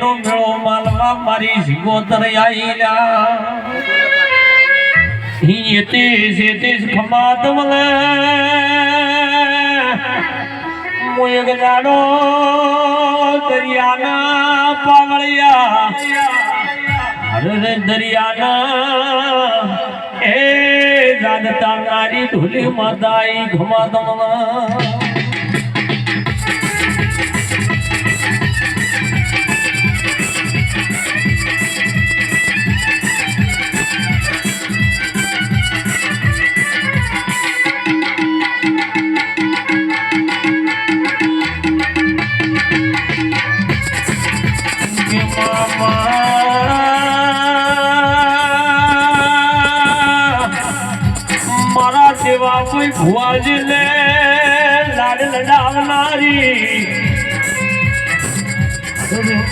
નો મેળો માલવા મારી સિગોતર આઈલા હિયે તે છે તે ખમાત મલે મોય ગજાડો દરિયાના પાવળિયા. અરે દરિયાના, એ જાદતા નારી ઢોલી માતાઈ ઘમા જેવા કોઈ ભુવાજી લે લાડ લડાવનારી.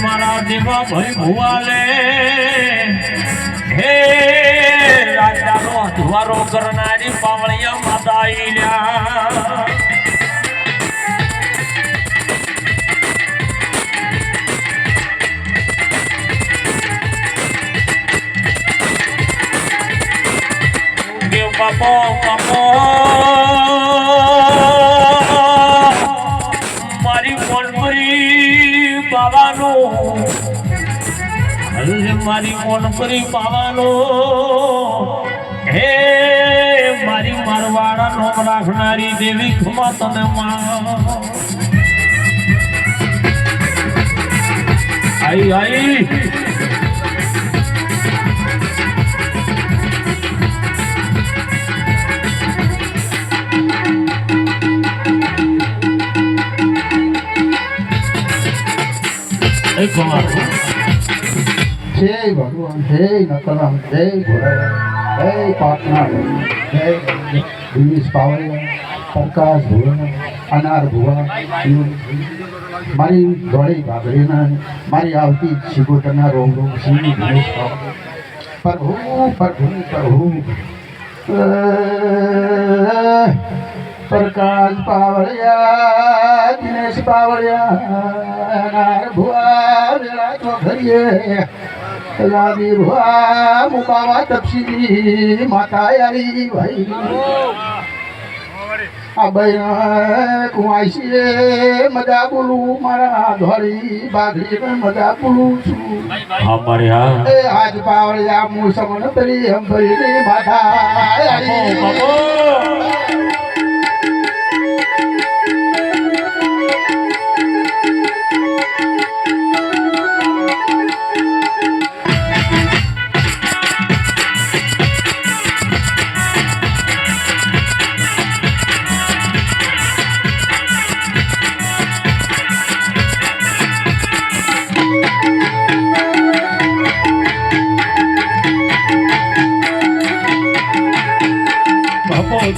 મારા જેવા ભાઈ ભુવાલે, હે રાજાનો અધવારો કરનારી પાવળિયા માતા ઈલ્યા કે બાપો બાપો મારી મોનપરી બાવાનું. મારી મોનપરી બાવાનું. હે મારી મારવાડા નોમ રાખનારી દેવી ખમા તને માં. આઈ આઈ. જય ભગવાન જય નકરામ જય ભોળાનાથ જય પાટના જય દિનેશ પાવડિયા પ્રકાશ ભુવન અનાર ભુવા મારી ધોળી ભાગરીના મારી આવતી શિકોતરના રોમ રોમ સિંહ દિનેશ પાવડિયા પ્રભુ પ્રભુ પ્રભુ પ્રકાશ પાવળિયા દિનેશ પાવળિયા વેળા તો ઘડીએ લાવી ભુઆ મુકાવા તપસી માતા યારી ભાઈ આ ભાઈ કુવાઈસીએ મજા બોલું મારા ધોરી બાઘરી મજા બોલું છું. એ આજ પાવળિયા હું તરી હમ ભરી માતા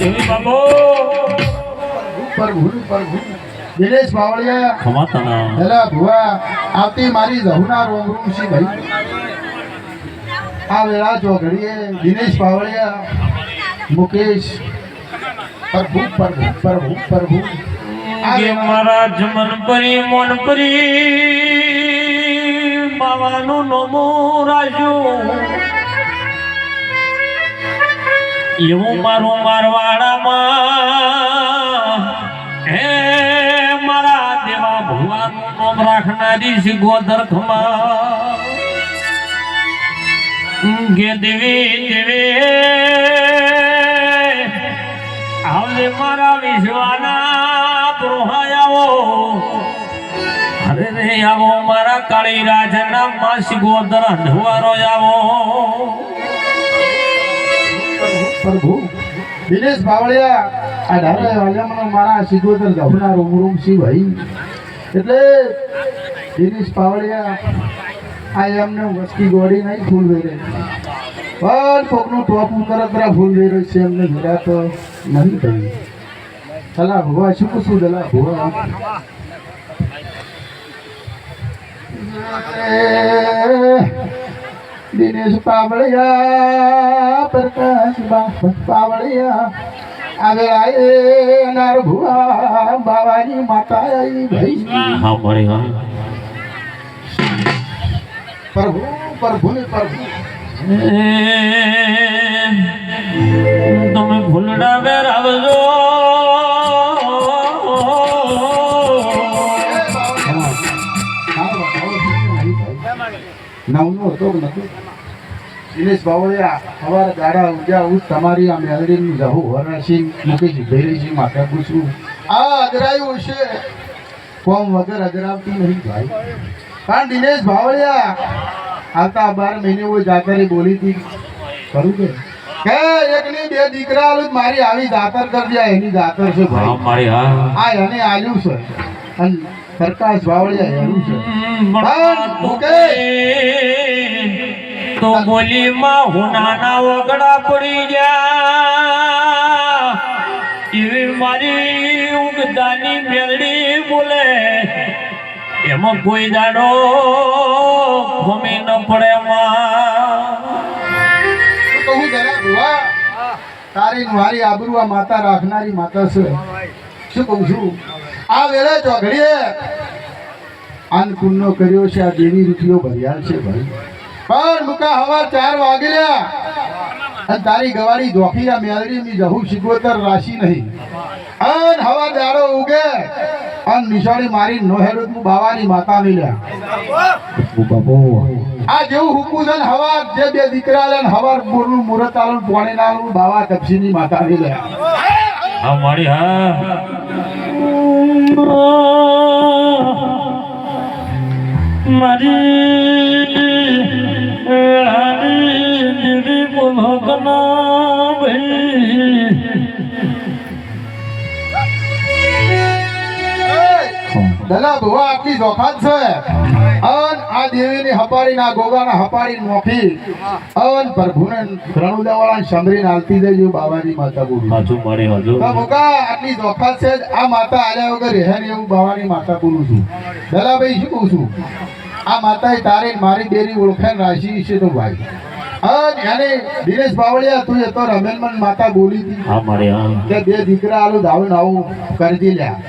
દેવી બાપો! પ્રભુ પ્રભુ દિનેશ બાવળિયા ખમા તના હેલા ભુવા આવતી મારી જહુના રોમ રોમ સી ભાઈ. આ વેળા ચોઘડીએ દિનેશ બાવળિયા મુકેશ પ્રભુ પ્રભુ પ્રભુ પ્રભુ આ મારા જમન પરી મોન પરી બાવાનું નમો રાખ્યું. એવું મારું મારવાડામાં. હે મારા દેવા ભગવાનનું નામ રાખનારી છે ખમા ગે દેવી દેવી. આવલે મારા વિશ્વાના પ્રોહાયાઓ અરે રે આવો મારા કાળી રાજના માસી ગોદર અંધવારો આવો. પ્રભુ. દિનેશ બાવળિયા, આ ધારે વાજામાં મારા સિગોતર જહુના રૂમ રૂમ સી ભાઈ. એટલે દિનેશ બાવળિયા, આ એમને વસ્તી ગોળી નહીં ફૂલ વેરે. પણ કોકનું ટોપ કરત રા ફૂલ વેરે છે, એમને જોડા તો નહીં થઈ ચલા ભુવા, શું કશું દલા ભુવા? દિનેશ પાવળિયા પ્રકાશ પાવળિયા. આવેલા એ નાર ભુવા બાવાની માતા આઈ ભાઈ. હા મળી હા. પ્રભુ પ્રભુ ને પ્રભુ. તમે ભૂલડા વેરાવજો નવનો હતો નથી દિનેશ બાવળિયા સવારે ગાડા ઉજા ઉજ તમારી આ મેલડીનું જહું વરણસિંહ મુકેશ ભેરીસિંહ માતા પૂછવું આ અજરાયું છે કોમ વગર અજરાવતું નહીં ભાઈ. કારણ દિનેશ ભાવળિયા આવતા બાર મહિને હું જાકરી બોલી હતી. ખરું કે કે એકની બે દીકરા આલું મારી આવી દાતર કરજે એની દાતર છે ભાઈ. મારી હા હા. એને આલ્યું છે. અને પ્રકાશ વાવળિયા એનું છે. તો બોલીમાં હુનાના વગડા પડી ગયા. એવી મારી ઉગદાની મેલડી બોલે. એમાં કોઈ દાડો ભમી ન પડે માં હું તારી મારી આબરૂ આ માતા રાખનારી માતા છે. શું કહું છું? આ વેળે ચોઘડીએ અન્નપૂર્ણો કર્યો છે આ દેવી રૂપિયો ભર્યા છે ભાઈ. પણ મુકા હવા ચાર વાગેલા અને તારી ગવાડી જોખી આ મેલડી ની જહુ શીખવતર રાશી નહીં. અન હવા દાડો ઉગે. અન નિશાળી મારી નોહેરો તું બાવાની માતા મિલ્યા. લ્યા આ જેવું હુકું છે હવા જે બે દીકરા લે હવા હવાર બોરનું મુરત આલું પોણી નાલું બાવા તપસીની માતા મિલ્યા. હા મારી હા. દલા ભુવા આટલી જોખાત છે. અન આ દેવીની હપાડી ના ગોગાના હપાડી નોખી. અન પ્રભુને રણુદાવાળા સમરીને આલતી દેજો બાવાની માતા બોલી સાચું મારી હજુ મુકા આટલી જોખાત છે આ માતા આલ્યા વગર રહે ને એવું બાવાની માતા બોલું છું. દલાભાઈ શું કહું છું? આ માતાએ તારી મારી બેરી ઓળખાણ રાશી છે તો ભાઈ. અન દિનેશ બાવળિયા તું એ તો રમેલમન માતા બોલી હતી. હા કે બે દીકરા આલું દાવું આવું કરજી લ્યા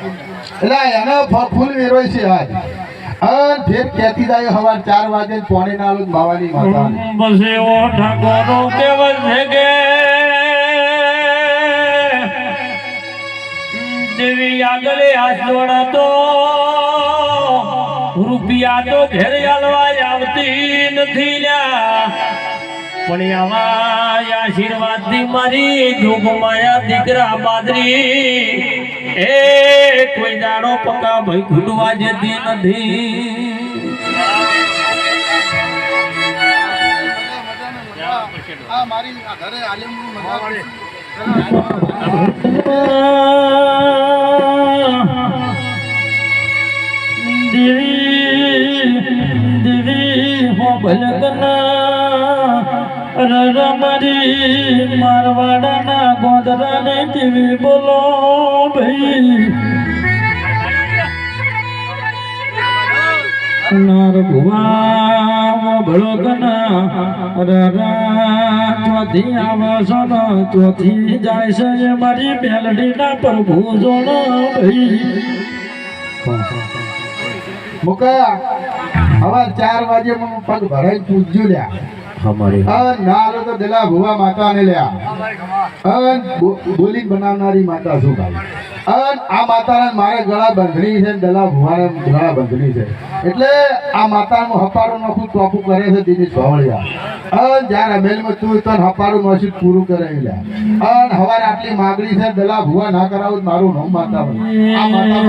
એટલે એને ફૂલ વેરોય છે આજ. અન ફેર કેતી જાય? હવાર ચાર વાગે પોણે ના આલું બાવાની માતા બસે ઓ ઠાકોરો દેવ કે જેવી આગળ હાથ જોડાતો રૂપિયા તો ઘેર આલવા આવતી નથી લ્યા. પણ આવા આશીર્વાદથી મારી જોગમાયા દીકરા બાદરી એ કોઈ દાડો પકા ભાઈ ખૂટવા જતી નથી. મારી ઘરે આલિમનું રમારી મારવાડાના ગોદરાને ટીવી બોલો ભાઈ? નાર ભુવા ભળકના રરા ચોથી આવાસો ચોથી જાય છે મારી મેલડીના પ્રભુ જોડો ભાઈ. હવાર ચાર વાગે મને પગ ભરાઈ પૂજ્યું લ્યા. અમારી. અન ના આલો તો દલા ભુવા માતાને લ્યા. અન બોલી બનાવનારી માતા શું ભાઈ? અન આ માતાને મારે ગળા બંધણી છે દલા ભુવાને ગળા બંધણી છે. એટલે આ માતાનું હપાડું નખું ટોપું કરે છે દિનેશ ભાવળિયા અન જ્યારે અમેલમાં તું તને હપાડું નસીબ પૂરું કરે લ્યા. અન હવારે આટલી માગણી છે દલા ભુવા ના કરાવું મારું નામ માતા. આ માતા.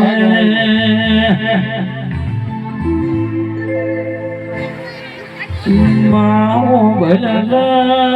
માઓ ભલા